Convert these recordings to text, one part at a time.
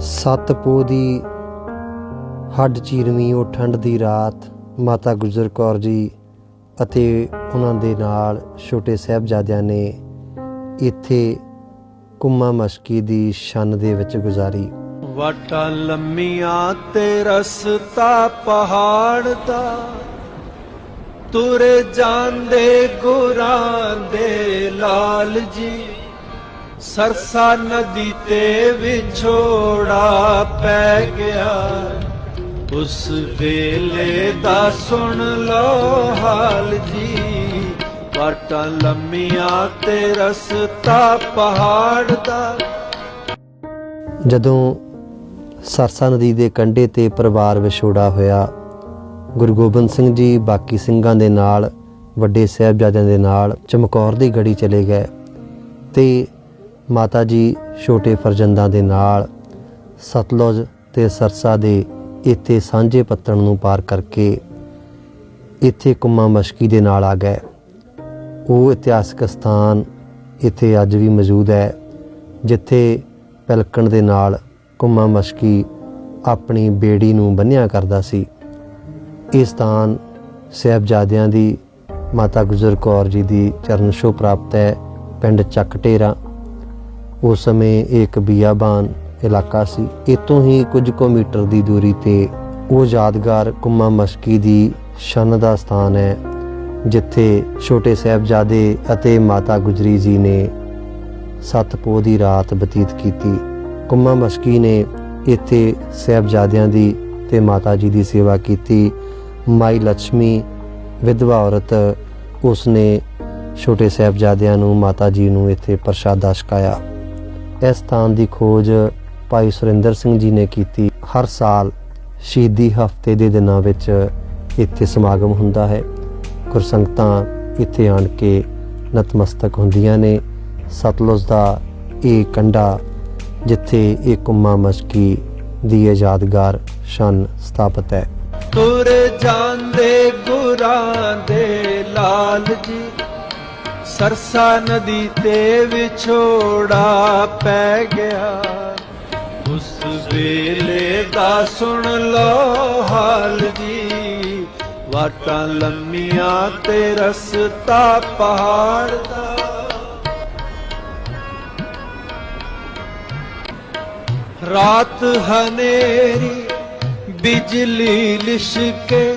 ਸੱਤ ਪੋਹ ਦੀ ਹੱਡ ਚੀਰਵੀਂ, ਉਹ ਠੰਡ ਦੀ ਰਾਤ ਮਾਤਾ ਗੁਜਰ ਕੌਰ ਜੀ ਅਤੇ ਉਹਨਾਂ ਦੇ ਨਾਲ ਛੋਟੇ ਸਾਹਿਬਜ਼ਾਦਿਆਂ ਨੇ ਇੱਥੇ ਕੁੰਮਾ ਮਸ਼ਕੀ ਦੀ ਸ਼ਨ ਦੇ ਵਿੱਚ ਗੁਜ਼ਾਰੀ। ਵਾਟਾਂ ਲੰਮੀਆਂ ਤੇ ਰਸਤਾ ਪਹਾੜ ਦਾ, ਤੁਰੇ ਜਾਂਦੇ ਗੁਰਾਂ ਦੇ ਲਾਲ ਜੀ ਸਰਸਾ ਨਦੀ ਤੇ ਵਿਛੋੜਾ ਪੈ ਗਿਆ। ਉਸ ਵੇਲੇ ਦਾ ਸੁਣ ਲੋ ਹਾਲ ਜੀ। ਵਾਟਾਂ ਲੰਮੀਆਂ ਤੇ ਰਸਤਾ ਪਹਾੜ ਦਾ। ਜਦੋਂ ਸਰਸਾ ਨਦੀ ਦੇ ਕੰਢੇ ਤੇ ਪਰਿਵਾਰ ਵਿਛੋੜਾ ਹੋਇਆ, ਗੁਰੂ ਗੋਬਿੰਦ ਸਿੰਘ ਜੀ ਬਾਕੀ ਸਿੰਘਾਂ ਦੇ ਨਾਲ, ਵੱਡੇ ਸਾਹਿਬਜ਼ਾਦਿਆਂ ਦੇ ਨਾਲ ਚਮਕੌਰ ਦੀ ਗੜੀ ਚਲੇ ਗਏ ਤੇ ਮਾਤਾ ਜੀ ਛੋਟੇ ਫਰਜ਼ੰਦਾਂ ਦੇ ਨਾਲ ਸਤਲੁਜ ਤੇ ਸਰਸਾ ਦੇ ਇੱਥੇ ਸਾਂਝੇ ਪੱਤਣ ਨੂੰ ਪਾਰ ਕਰਕੇ ਇੱਥੇ ਕੁੰਮਾ ਮਸ਼ਕੀ ਦੇ ਨਾਲ ਆ ਗਏ। ਉਹ ਇਤਿਹਾਸਕ ਸਥਾਨ ਇੱਥੇ ਅੱਜ ਵੀ ਮੌਜੂਦ ਹੈ, ਜਿੱਥੇ ਪਲਕਣ ਦੇ ਨਾਲ ਕੁੰਮਾ ਮਸ਼ਕੀ ਆਪਣੀ ਬੇੜੀ ਨੂੰ ਬੰਨਿਆ ਕਰਦਾ ਸੀ। ਇਹ ਸਥਾਨ ਸਾਹਿਬਜ਼ਾਦਿਆਂ ਦੀ, ਮਾਤਾ ਗੁਜਰ ਕੌਰ ਜੀ ਦੀ ਚਰਨ ਛੋਹ ਪ੍ਰਾਪਤ ਹੈ, ਪਿੰਡ ਚੱਕਟੇਰਾ ਉਸ ਸਮੇਂ ਇਹ ਇੱਕ ਬਿਆਬਾਨ ਇਲਾਕਾ ਸੀ। ਇਤੋਂ ਹੀ ਕੁਝ ਕੁ ਮੀਟਰ ਦੀ ਦੂਰੀ ਤੇ ਉਹ ਯਾਦਗਾਰ ਕੁੰਮਾ ਮਸ਼ਕੀ ਦੀ ਸ਼ਨ ਦਾ ਸਥਾਨ ਹੈ, ਜਿੱਥੇ ਛੋਟੇ ਸਾਹਿਬਜ਼ਾਦੇ ਅਤੇ ਮਾਤਾ ਗੁਜਰੀ ਜੀ ਨੇ ਸੱਤ ਪੋਹ ਦੀ ਰਾਤ ਬਤੀਤ ਕੀਤੀ। ਕੁੰਮਾ ਮਸ਼ਕੀ ਨੇ ਇੱਥੇ ਸਾਹਿਬਜ਼ਾਦਿਆਂ ਦੀ ਤੇ ਮਾਤਾ ਜੀ ਦੀ ਸੇਵਾ ਕੀਤੀ। ਮਾਈ ਲక్ష్ਮੀ ਵਿਧਵਾ ਔਰਤ, ਉਸਨੇ ਛੋਟੇ ਸਾਹਿਬਜ਼ਾਦਿਆਂ ਨੂੰ ਮਾਤਾ ਜੀ ਨੂੰ ਇੱਥੇ ਪ੍ਰਸ਼ਾਦਾ ਛਕਾਇਆ। ਇਸ ਸਥਾਨ ਦੀ ਖੋਜ ਭਾਈ ਸੁਰਿੰਦਰ ਸਿੰਘ ਜੀ ਨੇ ਕੀਤੀ। ਹਰ ਸਾਲ ਸ਼ਹੀਦੀ ਹਫ਼ਤੇ ਦੇ ਦਿਨਾਂ ਵਿੱਚ ਇੱਥੇ ਸਮਾਗਮ ਹੁੰਦਾ ਹੈ। ਗੁਰਸੰਗਤਾਂ ਇੱਥੇ ਆਣ ਕੇ ਨਤਮਸਤਕ ਹੁੰਦੀਆਂ ਨੇ। ਸਤਲੁਜ ਦਾ ਇਹ ਕੰਡਾ ਜਿੱਥੇ ਇਹ ਕੁੰਮਾ ਮਸ਼ਕੀ ਦੀ ਇਹ ਯਾਦਗਾਰ ਸ਼ਨ ਸਥਾਪਿਤ ਹੈ। ਤੁਰ ਜਾਂਦੇ ਗੁਰਾਂ ਦੇ ਲਾਲ ਜੀ ਸਰਸਾ ਨਦੀ ਤੇ ਵਿਛੋੜਾ ਪੈ ਗਿਆ। ਉਸ ਵੇਲੇ ਦਾ ਸੁਣ ਲੋ ਹਾਲ ਜੀ। ਵਾਟਾਂ ਲੰਮੀਆਂ ਤੇ ਰਸਤਾ ਪਹਾੜ ਦਾ। ਰਾਤ ਹਨੇਰੀ, ਬਿਜਲੀ ਲਿਸ਼ਕੇ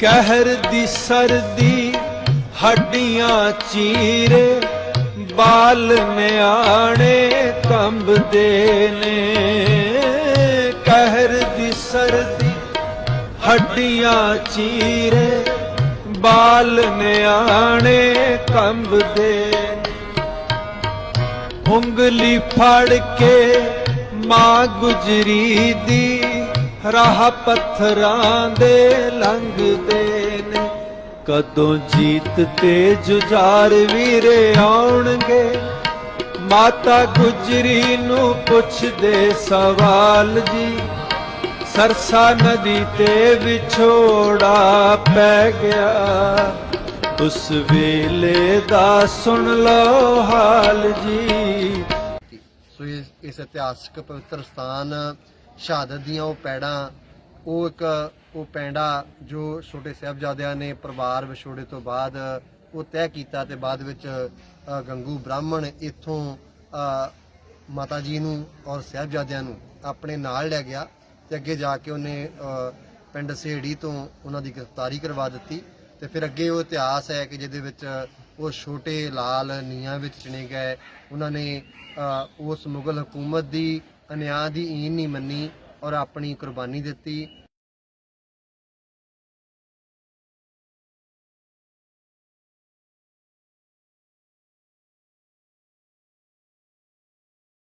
ਕਹਿਰ ਦੀ ਸਰਦੀ ਹੱਡੀਆਂ ਚੀਰੇ ਬਾਲ ਨਿਆਣੇ ਕੰਬਦੇ ਨੇ। ਕਹਿਰ ਦੀ ਸਰਦੀ ਹੱਡੀਆਂ ਚੀਰੇ ਬਾਲ ਨਿਆਣੇ ਕੰਬਦੇ ਨੇ। ਉਂਗਲੀ ਫੜ ਕੇ ਮਾਂ ਗੁਜਰੀ ਦੀ ਰਾਹ ਪੱਥਰਾਂ ਦੇ ਲੰਘਦੇ ਨੇ। ਕਦੋਂ ਜੀਤ ਤੇ ਜੁਝਾਰ ਵੀਰੇ ਆਉਣਗੇ? ਮਾਤਾ ਗੁਜਰੀ ਨੂੰ ਪੁੱਛਦੇ ਸਵਾਲ ਜੀ, ਸਰਸਾ ਨਦੀ ਤੇ ਵਿਛੋੜਾ ਪੈ ਗਿਆ। ਉਸ ਵੇਲੇ ਦਾ ਸੁਣ ਲਓ ਹਾਲ ਜੀ। ਸੋ ਇਸ ਇਸ ਇਤਿਹਾਸਕ ਪਵਿੱਤਰ ਸਥਾਨ ਸ਼ਹਾਦਤ ਦੀਆਂ ਉਹ ਪੈੜਾਂ, ਉਹ ਇੱਕ ਉਹ ਪੈਂਡਾ ਜੋ ਛੋਟੇ ਸਾਹਿਬਜ਼ਾਦਿਆਂ ਨੇ ਪਰਿਵਾਰ ਵਿਛੋੜੇ ਤੋਂ ਬਾਅਦ ਉਹ ਤੈਅ ਕੀਤਾ ਤੇ ਬਾਅਦ ਵਿੱਚ ਗੰਗੂ ਬ੍ਰਾਹਮਣ ਇੱਥੋਂ ਮਾਤਾ ਜੀ ਨੂੰ ਔਰ ਸਾਹਿਬਜ਼ਾਦਿਆਂ ਨੂੰ ਆਪਣੇ ਨਾਲ ਲੈ ਗਿਆ ਤੇ ਅੱਗੇ ਜਾ ਕੇ ਉਹਨੇ ਪਿੰਡ ਸੇੜੀ ਤੋਂ ਉਹਨਾਂ ਦੀ ਗ੍ਰਿਫਤਾਰੀ ਕਰਵਾ ਦਿੱਤੀ ਤੇ ਫਿਰ ਅੱਗੇ ਉਹ ਇਤਿਹਾਸ ਹੈ ਕਿ ਜਿਹਦੇ ਵਿੱਚ ਉਹ ਛੋਟੇ ਲਾਲ ਨੀਹਾਂ ਵਿੱਚ ਚਿਣੇ ਗਏ, ਉਹਨਾਂ ਨੇ ਉਸ ਮੁਗਲ ਹਕੂਮਤ ਦੀ ਅਨਿਆਂ ਦੀ ਈਨ ਨਹੀਂ ਮੰਨੀ ਔਰ ਆਪਣੀ ਕੁਰਬਾਨੀ ਦਿੱਤੀ।